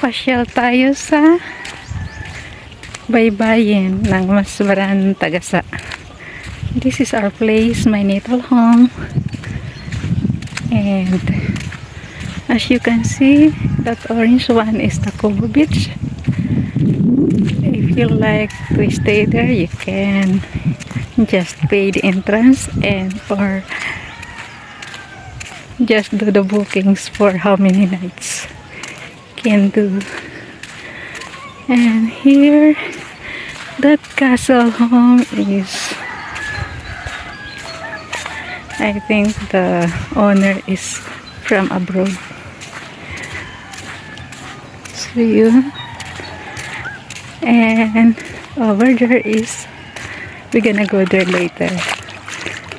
Pasyal tayo sa baybayin ng Masbaran Tagasa. This is our place, my natal home. And as you can see, that orange one is Tacobo Beach. If you like to stay there, you can just pay the entrance and or just do the bookings for how many nights can do. And here, that castle home is I think the owner is from abroad. So you And over there is we're gonna go there later.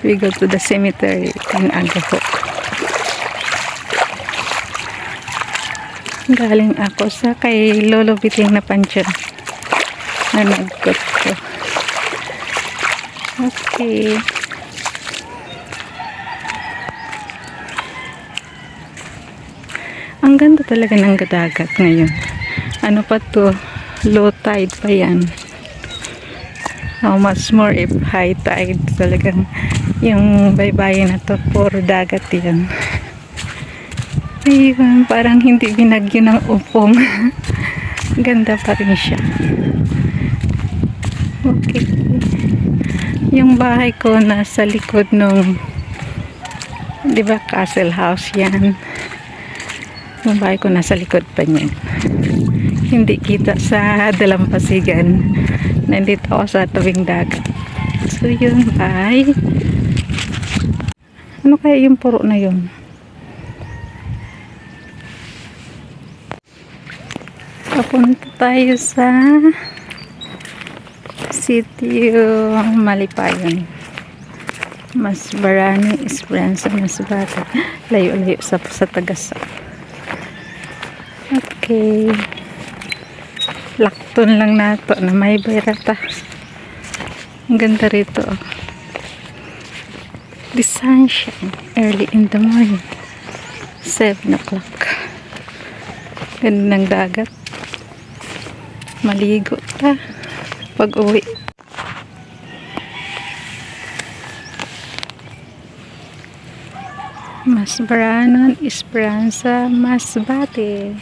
We go to the cemetery in Agahok. Galing ako sa kay Lolo Biting na pansyon na nagkot ko. Okay. Ang ganda talaga ng dagat ngayon. Ano pa to? Low tide pa yan. How much more if high tide talagang yung baybayin na to puro dagat yan. Ayun, parang hindi binagyo ng upong. Ganda pa rin siya. Okay. Yung bahay ko nasa likod nung 'di ba castle house yan. Yung bahay ko nasa likod pa niyan. Hindi kita sa dalampasigan. Nandito ako sa tubing dagat. So yun, bye. Ano kaya yung puro na yun? Papunta tayo sa City Malipayon. Mas Barani, Esperanza, Masbate. Layo-layo sa, sa Tagasa. Okay. Lakton lang nato na may bayrata. Ang ganda rito. oh. The sunshine early in the morning. 7 o'clock. Ganda ng dagat. Maligo ta. Pag uwi. Mas Branon, Esperanza, Masbate.